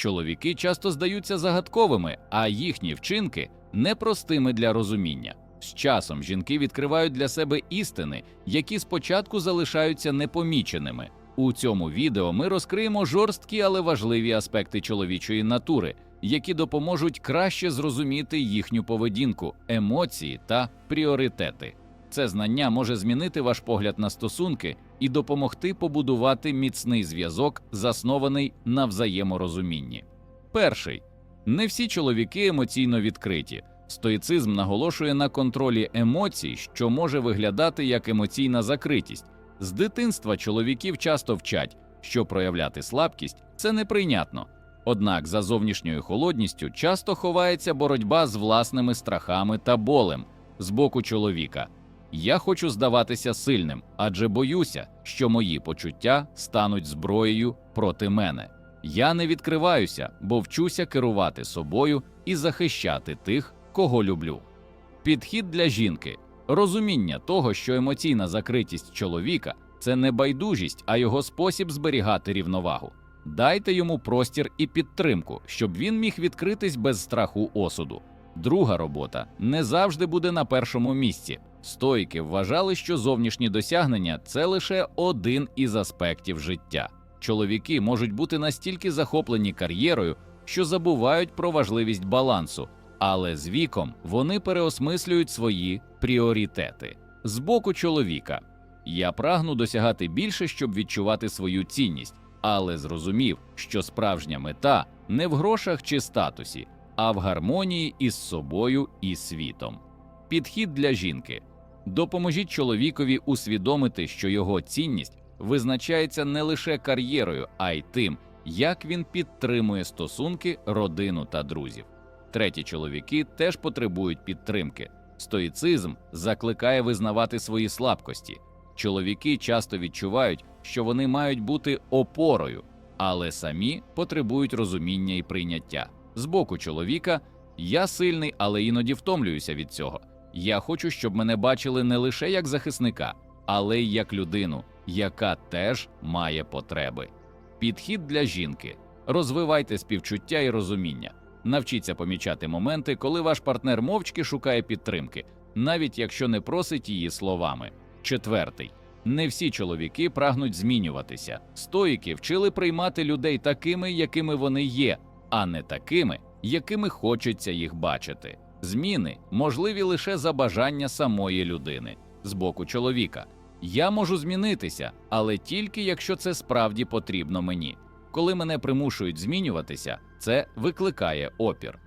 Чоловіки часто здаються загадковими, а їхні вчинки непростими для розуміння. З часом жінки відкривають для себе істини, які спочатку залишаються непоміченими. У цьому відео ми розкриємо жорсткі, але важливі аспекти чоловічої натури, які допоможуть краще зрозуміти їхню поведінку, емоції та пріоритети. Це знання може змінити ваш погляд на стосунки і допомогти побудувати міцний зв'язок, заснований на взаєморозумінні. Перший не всі чоловіки емоційно відкриті. Стоїцизм наголошує на контролі емоцій, що може виглядати як емоційна закритість. З дитинства чоловіків часто вчать, що проявляти слабкість це неприйнятно. Однак за зовнішньою холодністю часто ховається боротьба з власними страхами та болем з боку чоловіка. Я хочу здаватися сильним, адже боюся, що мої почуття стануть зброєю проти мене. Я не відкриваюся, бо вчуся керувати собою і захищати тих, кого люблю. Підхід для жінки розуміння того, що емоційна закритість чоловіка це не байдужість, а його спосіб зберігати рівновагу. Дайте йому простір і підтримку, щоб він міг відкритись без страху осуду. Друга робота не завжди буде на першому місці. Стоїки вважали, що зовнішні досягнення це лише один із аспектів життя. Чоловіки можуть бути настільки захоплені кар'єрою, що забувають про важливість балансу, але з віком вони переосмислюють свої пріоритети. З боку чоловіка я прагну досягати більше, щоб відчувати свою цінність, але зрозумів, що справжня мета не в грошах чи статусі, а в гармонії із собою і світом. Підхід для жінки допоможіть чоловікові усвідомити, що його цінність визначається не лише кар'єрою, а й тим, як він підтримує стосунки, родину та друзів. Треті чоловіки теж потребують підтримки. Стоїцизм закликає визнавати свої слабкості. Чоловіки часто відчувають, що вони мають бути опорою, але самі потребують розуміння і прийняття. З боку чоловіка я сильний, але іноді втомлююся від цього. Я хочу, щоб мене бачили не лише як захисника, але й як людину, яка теж має потреби. Підхід для жінки: розвивайте співчуття і розуміння. Навчіться помічати моменти, коли ваш партнер мовчки шукає підтримки, навіть якщо не просить її словами. Четвертий. Не всі чоловіки прагнуть змінюватися. Стоїки вчили приймати людей такими, якими вони є, а не такими, якими хочеться їх бачити. Зміни можливі лише за бажання самої людини з боку чоловіка. Я можу змінитися, але тільки якщо це справді потрібно мені. Коли мене примушують змінюватися, це викликає опір.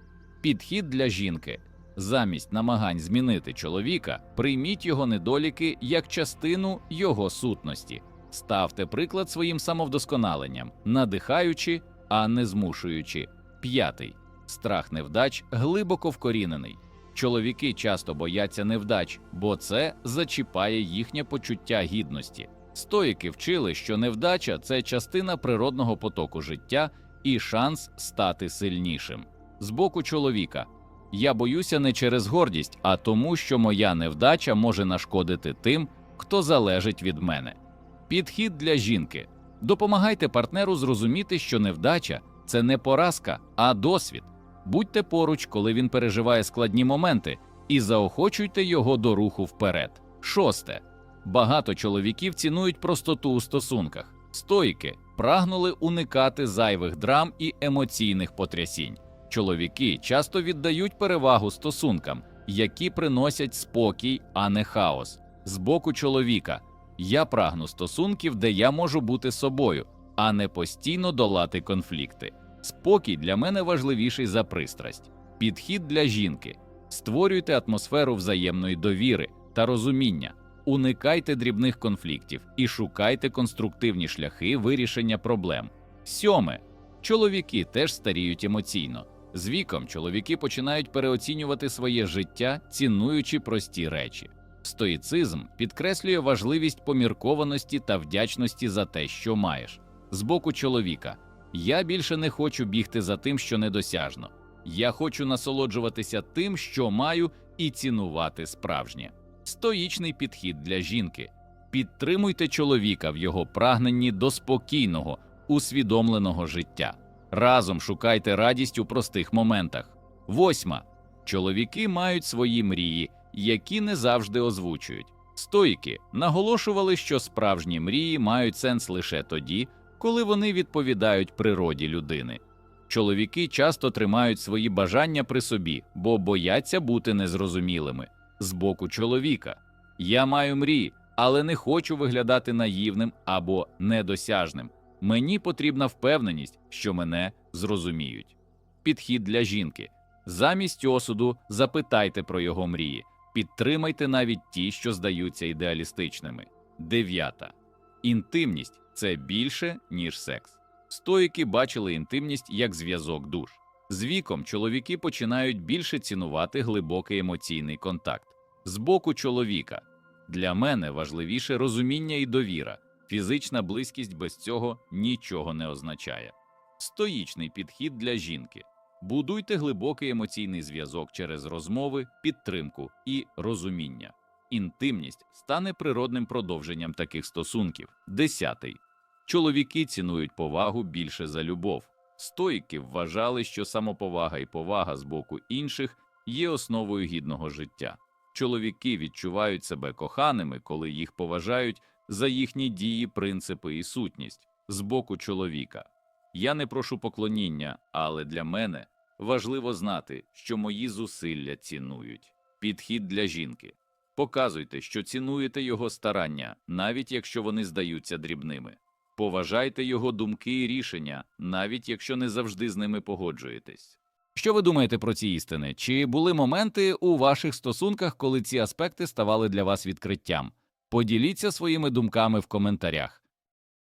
Підхід для жінки. Замість намагань змінити чоловіка, прийміть його недоліки як частину його сутності. Ставте приклад своїм самовдосконаленням, надихаючи, а не змушуючи. П'ятий страх невдач глибоко вкорінений. Чоловіки часто бояться невдач, бо це зачіпає їхнє почуття гідності. Стоїки вчили, що невдача це частина природного потоку життя і шанс стати сильнішим. З боку чоловіка я боюся не через гордість, а тому, що моя невдача може нашкодити тим, хто залежить від мене. Підхід для жінки допомагайте партнеру зрозуміти, що невдача це не поразка, а досвід. Будьте поруч, коли він переживає складні моменти, і заохочуйте його до руху вперед. Шосте. Багато чоловіків цінують простоту у стосунках. Стойки прагнули уникати зайвих драм і емоційних потрясінь. Чоловіки часто віддають перевагу стосункам, які приносять спокій, а не хаос. З боку чоловіка я прагну стосунків, де я можу бути собою, а не постійно долати конфлікти. Спокій для мене важливіший за пристрасть. Підхід для жінки. Створюйте атмосферу взаємної довіри та розуміння, уникайте дрібних конфліктів і шукайте конструктивні шляхи вирішення проблем. Сьоме. Чоловіки теж старіють емоційно. З віком чоловіки починають переоцінювати своє життя, цінуючи прості речі. Стоїцизм підкреслює важливість поміркованості та вдячності за те, що маєш. З боку чоловіка я більше не хочу бігти за тим, що недосяжно. Я хочу насолоджуватися тим, що маю, і цінувати справжнє. Стоїчний підхід для жінки. Підтримуйте чоловіка в його прагненні до спокійного, усвідомленого життя. Разом шукайте радість у простих моментах. Восьма. Чоловіки мають свої мрії, які не завжди озвучують. Стоїки наголошували, що справжні мрії мають сенс лише тоді, коли вони відповідають природі людини. Чоловіки часто тримають свої бажання при собі, бо бояться бути незрозумілими. З боку чоловіка я маю мрії, але не хочу виглядати наївним або недосяжним. Мені потрібна впевненість, що мене зрозуміють. Підхід для жінки. Замість осуду запитайте про його мрії, підтримайте навіть ті, що здаються ідеалістичними. Дев'ята. Інтимність це більше, ніж секс. Стоїки бачили інтимність як зв'язок душ. З віком чоловіки починають більше цінувати глибокий емоційний контакт. З боку чоловіка для мене важливіше розуміння і довіра. Фізична близькість без цього нічого не означає. Стоїчний підхід для жінки. Будуйте глибокий емоційний зв'язок через розмови, підтримку і розуміння. Інтимність стане природним продовженням таких стосунків. Десятий. Чоловіки цінують повагу більше за любов. Стоїки вважали, що самоповага і повага з боку інших є основою гідного життя. Чоловіки відчувають себе коханими, коли їх поважають за їхні дії, принципи і сутність з боку чоловіка. Я не прошу поклоніння, але для мене важливо знати, що мої зусилля цінують. Підхід для жінки. Показуйте, що цінуєте його старання, навіть якщо вони здаються дрібними. Поважайте його думки і рішення, навіть якщо не завжди з ними погоджуєтесь. Що ви думаєте про ці істини? Чи були моменти у ваших стосунках, коли ці аспекти ставали для вас відкриттям? Поділіться своїми думками в коментарях.